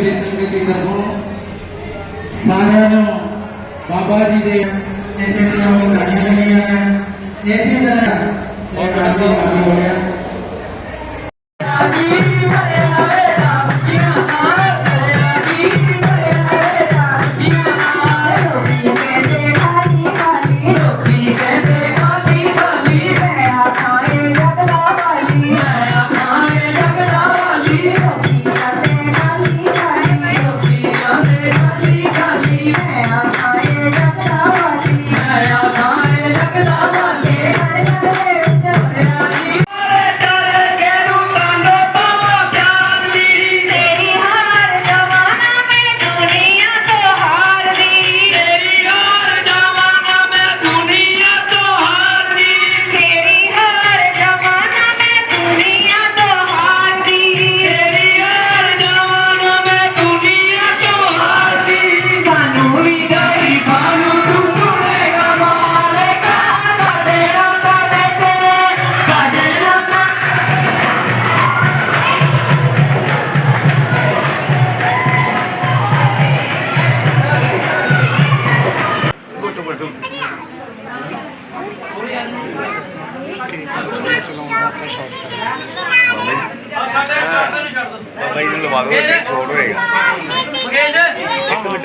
ਮੇਰੀ ਸੰਗਤ ਦੀ ਤਰਫੋਂ ਸਾਰਿਆਂ ਨੂੰ ਬਾਬਾ ਜੀ ਦੇ ਇਸੇ ਤਰ੍ਹਾਂ ਉਹ ਗਾਣੀਆਂ ਗਈਆਂ ਨੇ ਇਸੇ ਤਰ੍ਹਾਂ ਉਹ ਗਾਣਾ ਹੋ ਗਿਆ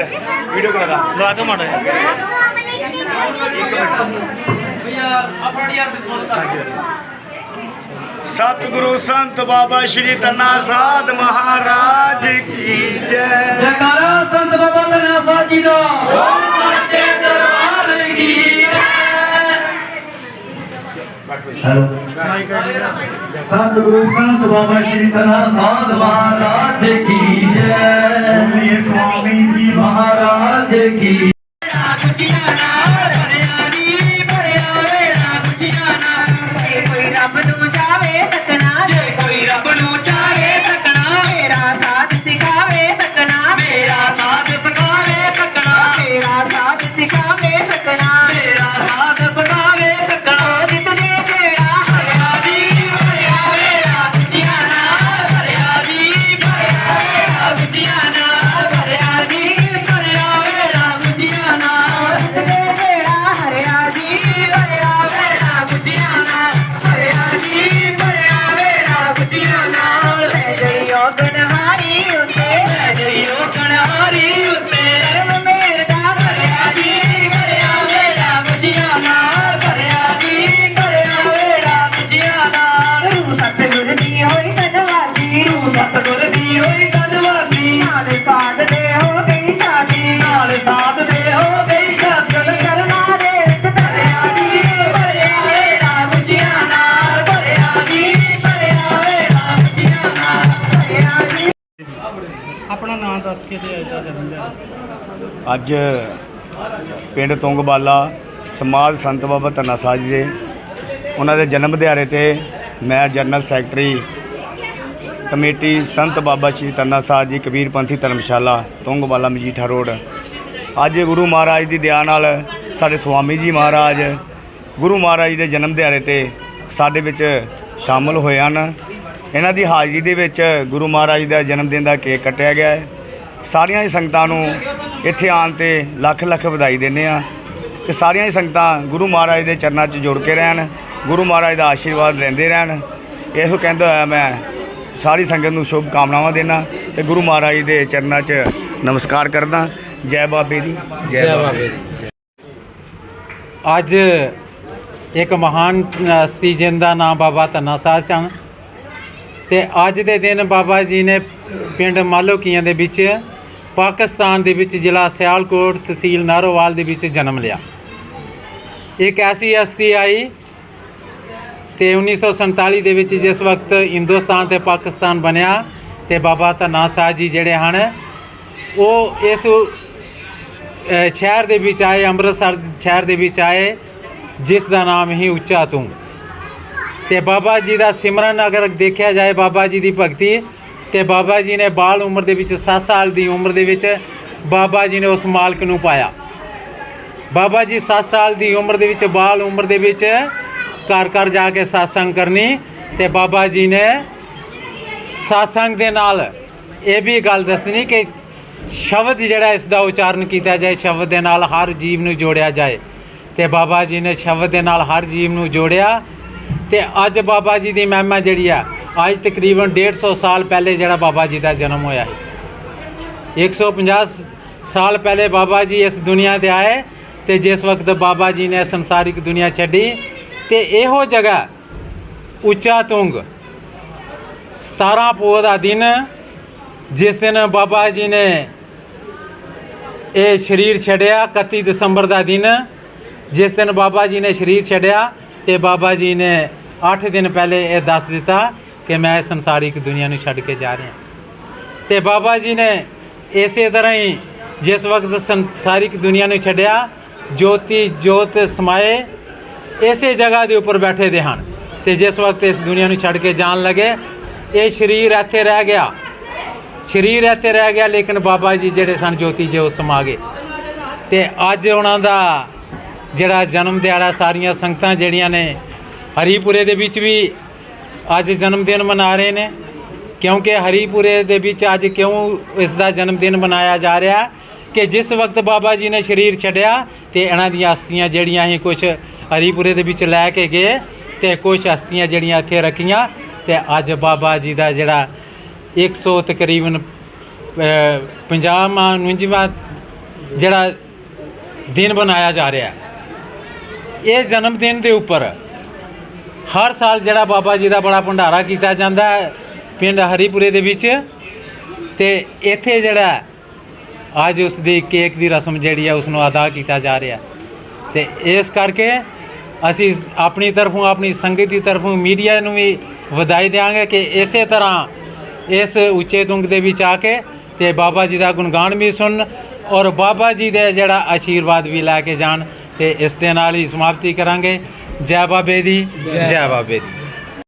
वीडियो को लगा लो आगे मारो यार सतगुरु संत बाबा श्री तना साध महाराज की जय जयकारा संत बाबा तना साध की जय हेलो ਸਤਿਗੁਰੂ ਸੰਤ ਬਾਬਾ ਸ਼੍ਰੀ ਧੰਨਾ ਸਾਧ ਮਹਾਰਾਜ ਕੀ ਜੈ। ਬੋਲੀਏ ਸੁਆਮੀ ਜੀ ਮਹਾਰਾਜ ਕੀ ਰੱਬ ਨੂੰ ਚਾਵੇ ਅੱਜ ਪਿੰਡ ਤੁੰਗਬਾਲਾ ਸਮਾਜ ਸੰਤ ਬਾਬਾ ਧੰਨਾ ਸਾਧ ਜੀ ਦੇ ਉਹਨਾਂ ਦੇ ਜਨਮ ਦਿਹਾੜੇ ਤੇ ਮੈਂ ਜਨਰਲ ਸੈਕਟਰੀ ਕਮੇਟੀ ਸੰਤ ਬਾਬਾ ਸ਼੍ਰੀ ਧੰਨਾ ਸਾਧ ਜੀ ਕਬੀਰਪੰਥੀ ਧਰਮਸ਼ਾਲਾ, ਤੁੰਗਬਾਲਾ ਮਜੀਠਾ ਰੋਡ। ਅੱਜ ਗੁਰੂ ਮਹਾਰਾਜ ਦੀ ਦਇਆ ਨਾਲ ਸਾਡੇ ਸੁਆਮੀ ਜੀ ਮਹਾਰਾਜ ਗੁਰੂ ਮਹਾਰਾਜ ਦੇ ਜਨਮ ਦਿਹਾੜੇ ਤੇ ਸਾਡੇ ਵਿੱਚ ਸ਼ਾਮਲ ਹੋਏ ਹਨ। ਇਹਨਾਂ ਦੀ ਹਾਜ਼ਰੀ ਦੇ ਵਿੱਚ ਗੁਰੂ ਮਹਾਰਾਜ ਦਾ ਜਨਮ ਦਿਨ ਦਾ ਕੇਕ ਕੱਟਿਆ ਗਿਆ ਹੈ। ਸਾਰੀਆਂ ਹੀ ਸੰਗਤਾਂ ਨੂੰ ਇੱਥੇ ਆਉਣ ਤੇ ਲੱਖ ਲੱਖ ਵਧਾਈ ਦਿੰਦੇ ਆ ਤੇ ਸਾਰੀਆਂ ਹੀ ਸੰਗਤਾਂ ਗੁਰੂ ਮਹਾਰਾਜ ਦੇ ਚਰਨਾਂ 'ਚ ਜੁੜ ਕੇ ਰਹਿਣ ਗੁਰੂ ਮਹਾਰਾਜ ਦਾ ਆਸ਼ੀਰਵਾਦ ਲੈਂਦੇ ਰਹਿਣ। ਇਹੋ ਕਹਿੰਦਾ ਹੋਇਆ ਮੈਂ ਸਾਰੀ ਸੰਗਤ ਨੂੰ ਸ਼ੁਭ ਕਾਮਨਾਵਾਂ ਦੇਣਾ ਤੇ ਗੁਰੂ ਮਹਾਰਾਜ ਦੇ ਚਰਨਾਂ 'ਚ ਨਮਸਕਾਰ ਕਰਦਾ। ਜੈ ਬਾਬੇ ਦੀ ਜੈ ਬਾਬੇ ਦੀ। ਅੱਜ ਇੱਕ ਮਹਾਨ ਹਸਤੀ ਜਿੰਦਾ ਨਾਮ ਬਾਬਾ ਧੰਨਾ ਸਾਹਿਬ ਸਨ। ਤੇ ਅੱਜ ਦੇ ਦਿਨ ਬਾਬਾ ਜੀ ਨੇ ਪਿੰਡ ਮਾਲੋਕੀਆਂ ਦੇ ਵਿੱਚ ਪਾਕਿਸਤਾਨ ਦੇ ਵਿੱਚ ਜ਼ਿਲ੍ਹਾ ਸਿਆਲਕੋਟ ਤਹਿਸੀਲ ਨਾਰੋਵਾਲ ਦੇ ਵਿੱਚ ਜਨਮ ਲਿਆ। ਇੱਕ ਐਸੀ ਹਸਤੀ ਆਈ ਤੇ 1947 ਦੇ ਵਿੱਚ ਜਿਸ ਵਕਤ ਹਿੰਦੁਸਤਾਨ ਤੇ ਪਾਕਿਸਤਾਨ ਬਣਿਆ ਤੇ ਬਾਬਾ ਤਨਾ ਸਾਹਿਬ ਜੀ ਜਿਹੜੇ ਹਨ, ਉਹ ਇਸ ਸ਼ਹਿਰ ਦੇ ਵਿੱਚ ਆਏ, ਅੰਮ੍ਰਿਤਸਰ ਸ਼ਹਿਰ ਦੇ ਵਿੱਚ ਆਏ, ਜਿਸ ਦਾ ਨਾਮ ਹੀ ਉੱਚਾ ਤੂੰ ਤੇ ਬਾਬਾ ਜੀ ਦਾ ਸਿਮਰਨ ਅਗਰ ਦੇਖਿਆ ਜਾਏ, ਬਾਬਾ ਜੀ ਦੀ ਭਗਤੀ ਤੇ ਬਾਬਾ ਜੀ ਨੇ ਬਾਲ ਉਮਰ ਦੇ ਵਿੱਚ 7 ਸਾਲ ਦੀ ਉਮਰ ਦੇ ਵਿੱਚ ਬਾਬਾ ਜੀ ਨੇ ਉਸ ਮਾਲਕ ਨੂੰ ਪਾਇਆ। ਬਾਬਾ ਜੀ 7 ਸਾਲ ਦੀ ਉਮਰ ਦੇ ਵਿੱਚ ਬਾਲ ਉਮਰ ਦੇ ਵਿੱਚ ਘਰ ਘਰ ਜਾ ਕੇ satsang ਕਰਨੀ ਤੇ ਬਾਬਾ ਜੀ ਨੇ satsang ਦੇ ਨਾਲ ਇਹ ਵੀ ਗੱਲ ਦੱਸਣੀ ਕਿ ਸ਼ਬਦ ਜਿਹੜਾ ਇਸ ਦਾ ਉਚਾਰਨ ਕੀਤਾ ਜਾਏ, ਸ਼ਬਦ ਦੇ ਨਾਲ ਹਰ ਜੀਵ ਨੂੰ ਜੋੜਿਆ ਜਾਏ। ਤੇ ਬਾਬਾ ਜੀ ਨੇ ਸ਼ਬਦ ਦੇ ਨਾਲ ਹਰ ਜੀਵ ਨੂੰ ਜੋੜਿਆ ਤੇ ਅੱਜ ਬਾਬਾ ਜੀ ਦੀ ਮਹਿਮਾ ਜਿਹੜੀ ਆ ਅੱਜ ਤਕਰੀਬਨ 150 ਸਾਲ ਪਹਿਲੇ ਜਿਹੜਾ ਬਾਬਾ ਜੀ ਦਾ ਜਨਮ ਹੋਇਆ ਹੈ 150 ਸਾਲ ਪਹਿਲੇ ਬਾਬਾ ਜੀ ਇਸ ਦੁਨੀਆ ਤੇ ਆਏ ਤੇ ਜਿਸ ਵਕਤ ਬਾਬਾ ਜੀ ਨੇ ਸੰਸਾਰਿਕ ਦੁਨੀਆ ਛੱਡੀ ਤੇ ਇਹੋ ਜਗ੍ਹਾ ਉੱਚਾ ਤੁੰਗ 17 ਪੋਹ ਦਾ ਦਿਨ ਜਿਸ ਦਿਨ ਬਾਬਾ ਜੀ ਨੇ ਇਹ ਸਰੀਰ ਛੱਡਿਆ 31 ਦਸੰਬਰ ਦਾ ਦਿਨ ਜਿਸ ਦਿਨ ਬਾਬਾ ਜੀ ਨੇ ਸਰੀਰ ਛੱਡਿਆ ਤੇ ਬਾਬਾ ਜੀ ਨੇ 8 ਦਿਨ ਪਹਿਲੇ ਇਹ ਦੱਸ ਦਿੱਤਾ ਕਿ ਮੈਂ ਸੰਸਾਰਿਕ ਦੁਨੀਆ ਨੂੰ ਛੱਡ ਕੇ ਜਾ ਰਿਹਾ। ਤੇ ਬਾਬਾ ਜੀ ਨੇ ਇਸੇ ਤਰ੍ਹਾਂ ਹੀ ਜਿਸ ਵਕਤ ਸੰਸਾਰਿਕ ਦੁਨੀਆ ਨੂੰ ਛੱਡਿਆ, ਜੋਤੀ, ਜੋਤ, ਸਮਾਏ, ਇਸੇ ਜਗ੍ਹਾ ਦੇ ਉੱਪਰ ਬੈਠੇ ਦੇ ਹਨ। ਤੇ ਜਿਸ ਵਕਤ ਇਸ ਦੁਨੀਆ ਨੂੰ ਛੱਡ ਕੇ ਜਾਣ ਲੱਗੇ, ਇਹ ਸਰੀਰ ਇੱਥੇ ਰਹਿ ਗਿਆ। ਸਰੀਰ ਇੱਥੇ ਰਹਿ ਗਿਆ, ਲੇਕਿਨ ਬਾਬਾ ਜੀ ਜਿਹੜੇ ਸਨ, ਜੋਤੀ ਜੋ ਸਮਾ ਗਏ। ਤੇ ਅੱਜ ਉਹਨਾਂ ਦਾ ਜਿਹੜਾ ਜਨਮ ਦਿਹਾੜਾ, ਸਾਰੀਆਂ ਸੰਗਤਾਂ ਜਿਹੜੀਆਂ ਨੇ ਹਰੀਪੁਰੇ ਦੇ ਵਿੱਚ ਵੀ ਅੱਜ ਜਨਮ ਦਿਨ ਮਨਾ ਰਹੇ ਨੇ। ਕਿਉਂਕਿ ਹਰੀਪੁਰੇ ਦੇ ਵਿੱਚ ਅੱਜ ਕਿਉਂ ਇਸ ਦਾ ਜਨਮ ਦਿਨ ਮਨਾਇਆ ਜਾ ਰਿਹਾ ਹੈ ਕਿ ਜਿਸ ਵਕਤ ਬਾਬਾ ਜੀ ਨੇ ਸਰੀਰ ਛੱਡਿਆ ਤੇ ਇਹਨਾਂ ਦੀਆਂ ਅਸਥੀਆਂ ਜਿਹੜੀਆਂ ਹੀ ਕੁਝ ਹਰੀਪੁਰੇ ਦੇ ਵਿੱਚ ਲੈ ਕੇ ਗਏ ਤੇ ਕੁਝ ਅਸਥੀਆਂ ਜਿਹੜੀਆਂ ਇੱਥੇ ਰੱਖੀਆਂ ਤੇ ਅੱਜ ਬਾਬਾ ਜੀ ਦਾ ਜਿਹੜਾ 100 ਤਕਰੀਬਨ 50 49ਵਾਂ ਜਿਹੜਾ ਦਿਨ ਬਣਾਇਆ ਜਾ ਰਿਹਾ ਹੈ। ਇਸ ਜਨਮ ਦਿਨ ਦੇ ਉੱਪਰ ਹਰ ਸਾਲ ਜਿਹੜਾ ਬਾਬਾ ਜੀ ਦਾ ਬੜਾ ਭੰਡਾਰਾ ਕੀਤਾ ਜਾਂਦਾ ਹੈ, ਪਿੰਡ ਹਰੀਪੁਰੇ ਦੇ ਵਿੱਚ। ਤੇ ਇੱਥੇ ਜਿਹੜਾ ਅੱਜ ਉਸ ਦੀ ਕੇਕ ਦੀ ਰਸਮ ਜਿਹੜੀ ਹੈ, ਉਸ ਨੂੰ ਅਦਾ ਕੀਤਾ ਜਾ ਰਿਹਾ। ਤੇ ਇਸ ਕਰਕੇ ਅਸੀਂ ਆਪਣੀ ਤਰਫੋਂ, ਆਪਣੀ ਸੰਗਤ ਦੀ ਤਰਫੋਂ ਮੀਡੀਆ ਨੂੰ ਵੀ ਵਧਾਈ ਦੇਵਾਂਗੇ ਕਿ ਇਸੇ ਤਰ੍ਹਾਂ ਇਸ ਉੱਚੇ ਤੁੰਗ ਦੇ ਵਿੱਚ ਆ ਕੇ ਤੇ ਬਾਬਾ ਜੀ ਦਾ ਗੁਣਗਾਨ ਵੀ ਸੁਣਨ ਔਰ ਬਾਬਾ ਜੀ ਦੇ ਜਿਹੜਾ ਆਸ਼ੀਰਵਾਦ ਵੀ ਲੈ ਕੇ ਜਾਣ ਤੇ ਇਸ ਦੇ ਨਾਲ ਹੀ ਸਮਾਪਤੀ ਕਰਾਂਗੇ। ਜੈ ਬਾਬੇ ਦੀ ਜੈ ਬਾਬੇ ਦੀ।